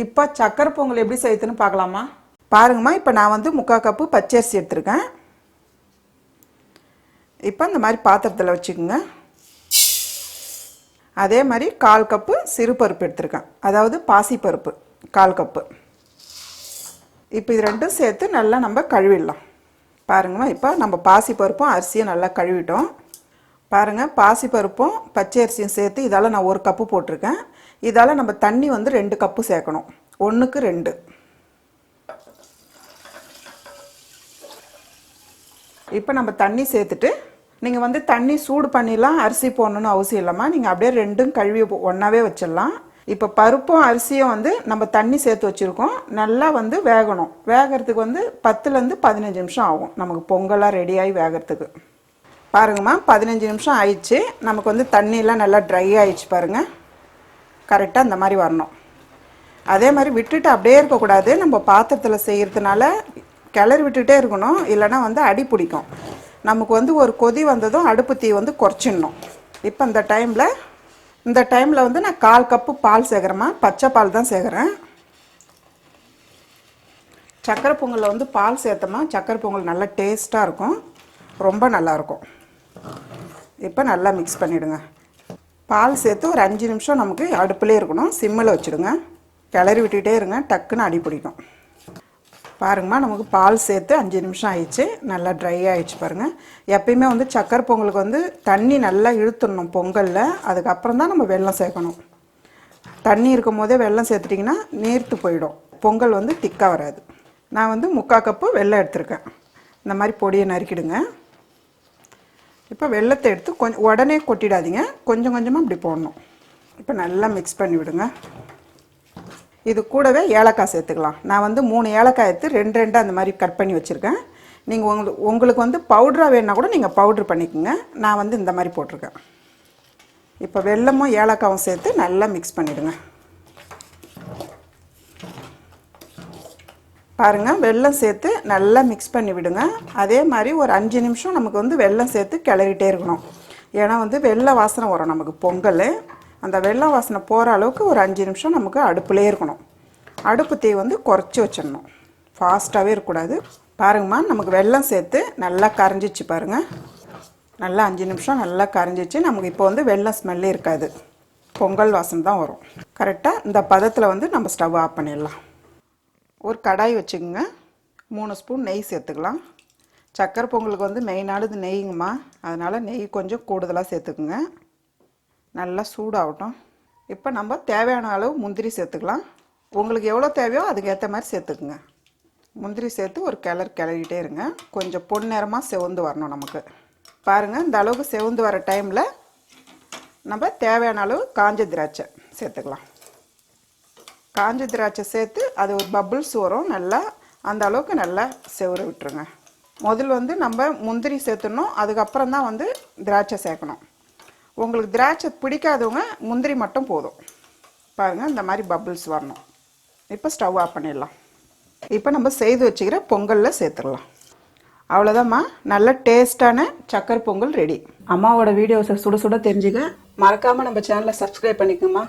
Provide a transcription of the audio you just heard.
இப்போ சக்கரை பொங்கல் எப்படி செய்யுதுன்னு பார்க்கலாமா? பாருங்கம்மா இப்போ நான் வந்து முக்கால் கப்பு பச்சரிசி எடுத்துருக்கேன். இப்போ இந்த மாதிரி பாத்திரத்தில் வச்சுக்கோங்க. அதே மாதிரி கால் கப்பு சிறு பருப்பு எடுத்திருக்கேன். அதாவது பாசிப்பருப்பு கால் கப்பு. இப்போ இது ரெண்டும் சேர்த்து நல்லா நம்ம கழுவிடலாம். பாருங்கம்மா இப்போ நம்ம பாசிப்பருப்பும் அரிசியும் நல்லா கழுவிட்டோம். பாருங்கள் பாசிப்பருப்பும் பச்சை அரிசியும் சேர்த்து இதால் நான் ஒரு கப்பு போட்டிருக்கேன். இதால் நம்ம தண்ணி வந்து ரெண்டு கப்பு சேர்க்கணும். ஒன்றுக்கு ரெண்டு. இப்போ நம்ம தண்ணி சேர்த்துட்டு நீங்கள் வந்து தண்ணி சூடு பண்ணிடலாம் அரிசி போடணுன்னு அவசியம் இல்லைம்மா. நீங்கள் அப்படியே ரெண்டும் கழுவி ஒன்றாவே வச்சிடலாம். இப்போ பருப்பும் அரிசியும் வந்து நம்ம தண்ணி சேர்த்து வச்சுருக்கோம். நல்லா வந்து வேகணும். வேகிறதுக்கு வந்து பத்துலேருந்து பதினஞ்சு நிமிஷம் ஆகும். நமக்கு பொங்கலாக ரெடியாகி வேகிறதுக்கு. பாருங்கம்மா பதினஞ்சு நிமிஷம் ஆயிடுச்சு. நமக்கு வந்து தண்ணியெலாம் நல்லா ட்ரை ஆயிடுச்சு பாருங்கள் கரெக்டாக இந்த மாதிரி வரணும். அதே மாதிரி விட்டுட்டு அப்படியே இருக்கக்கூடாது. நம்ம பாத்திரத்தில் செய்கிறதுனால கிளறி விட்டுட்டே இருக்கணும். இல்லைன்னா வந்து அடி பிடிக்கும். நமக்கு வந்து ஒரு கொதி வந்ததும் அடுப்பு தீ வந்து குறைச்சிடணும். இப்போ இந்த டைமில் இந்த டைமில் வந்து நான் கால் கப்பு பால் சேர்க்குறேம்மா பச்சை பால் தான் சேர்க்குறேன் சக்கரை பொங்கலில் வந்து பால் சேர்த்தோமா சக்கரை பொங்கல் நல்லா டேஸ்ட்டாக இருக்கும். ரொம்ப நல்லாயிருக்கும் இப்போ நல்லா மிக்ஸ் பண்ணிவிடுங்க பால் சேர்த்து ஒரு அஞ்சு நிமிஷம் நமக்கு அடுப்பிலே இருக்கணும். சிம்மில் வச்சுடுங்க. கிளறி விட்டுகிட்டே இருங்க. டக்குன்னு அடி பிடிக்கும். பாருங்கம்மா நமக்கு பால் சேர்த்து அஞ்சு நிமிஷம் ஆயிடுச்சு. நல்லா ட்ரை ஆகிடுச்சு பாருங்கள் எப்பயுமே வந்து சக்கரை பொங்கலுக்கு வந்து தண்ணி நல்லா இழுத்துடணும் பொங்கலில். அதுக்கப்புறம் தான் நம்ம வெள்ளம் சேர்க்கணும். தண்ணி இருக்கும் போதே வெள்ளம் சேர்த்துட்டிங்கன்னா நேர்த்து போயிடும். பொங்கல் வந்து திக்காக வராது. நான் வந்து முக்கால் கப்பு வெள்ளம் எடுத்திருக்கேன். இந்த மாதிரி பொடியை நறுக்கிடுங்க. இப்போ வெள்ளத்தை எடுத்து கொஞ்சம் உடனே கொட்டிடாதீங்க. கொஞ்சம் கொஞ்சமாக இப்படி போடணும். இப்போ நல்லா மிக்ஸ் பண்ணி விடுங்க. இது கூடவே ஏலக்காய் சேர்த்துக்கலாம். நான் வந்து மூணு ஏலக்காய் எடுத்து ரெண்டு ரெண்டு அந்த மாதிரி கட் பண்ணி வச்சுருக்கேன். நீங்கள் உங்களுக்கு உங்களுக்கு வந்து பவுட்ராக வேணுன்னா கூட நீங்கள் பவுட்ரு பண்ணிக்கோங்க. நான் வந்து இந்த மாதிரி போட்டிருக்கேன். இப்போ வெல்லமும் ஏலக்காவும் சேர்த்து நல்லா மிக்ஸ் பண்ணிவிடுங்க பாருங்கள் வெள்ளம் சேர்த்து நல்லா மிக்ஸ் பண்ணி விடுங்க. அதே மாதிரி ஒரு அஞ்சு நிமிஷம் நமக்கு வந்து வெள்ளம் சேர்த்து கிளறிட்டே இருக்கணும். ஏன்னா வந்து வெள்ளை வாசனை வரும் நமக்கு பொங்கல். அந்த வெள்ளை வாசனை போகிற அளவுக்கு ஒரு அஞ்சு நிமிஷம் நமக்கு அடுப்புலேயே இருக்கணும். அடுப்பு தீ வந்து குறைச்சி வச்சிடணும். ஃபாஸ்ட்டாகவே இருக்கக்கூடாது. பாருங்கம்மா நமக்கு வெள்ளம் சேர்த்து நல்லா கரைஞ்சிச்சு பாருங்கள் நல்லா அஞ்சு நிமிஷம் நல்லா கரைஞ்சிச்சு. நமக்கு இப்போ வந்து வெள்ளம் ஸ்மெல்லே இருக்காது. பொங்கல் வாசனை தான் வரும். கரெக்டாக இந்த பதத்தில் வந்து நம்ம ஸ்டவ் ஆஃப் பண்ணிடலாம். ஒரு கடாய் வச்சுக்கோங்க. மூணு ஸ்பூன் நெய் சேர்த்துக்கலாம். சக்கரை பொங்கலுக்கு வந்து மெயினானது நெய்ங்கம்மா. அதனால் நெய் கொஞ்சம் கூடுதலாக சேர்த்துக்குங்க. நல்லா சூடாகட்டும். இப்போ நம்ம தேவையான அளவு முந்திரி சேர்த்துக்கலாம். உங்களுக்கு எவ்வளோ தேவையோ அதுக்கேற்ற மாதிரி சேர்த்துக்குங்க. முந்திரி சேர்த்து ஒரு கிளர் கிளறிட்டே இருங்க. கொஞ்சம் பொன்னிறமாக செவந்து வரணும் நமக்கு. பாருங்கள் இந்த அளவுக்கு செவந்து வர டைமில் நம்ம தேவையான அளவு காஞ்ச திராட்சை சேர்த்துக்கலாம். காஞ்ச திராட்சை சேர்த்து அது ஒரு பபுள்ஸ் வரும். நல்லா அந்த அளவுக்கு நல்லா செவர விட்டுருங்க. முதல் வந்து நம்ம முந்திரி சேர்த்துடணும். அதுக்கப்புறம் தான் வந்து திராட்சை சேர்க்கணும். உங்களுக்கு திராட்சை பிடிக்காதவங்க முந்திரி மட்டும் போதும். பாருங்கள் இந்த மாதிரி பபுள்ஸ் வரணும். இப்போ ஸ்டவ் ஆஃப் பண்ணிடலாம். இப்போ நம்ம செய்து வச்சுக்கிற பொங்கலில் சேர்த்துடலாம். அவ்வளோதாம்மா நல்ல டேஸ்டான சக்கரை பொங்கல் ரெடி. அம்மாவோட வீடியோஸை சுட சுட தெரிஞ்சுக்க மறக்காமல் நம்ம சேனலை சப்ஸ்கிரைப் பண்ணிக்கோமா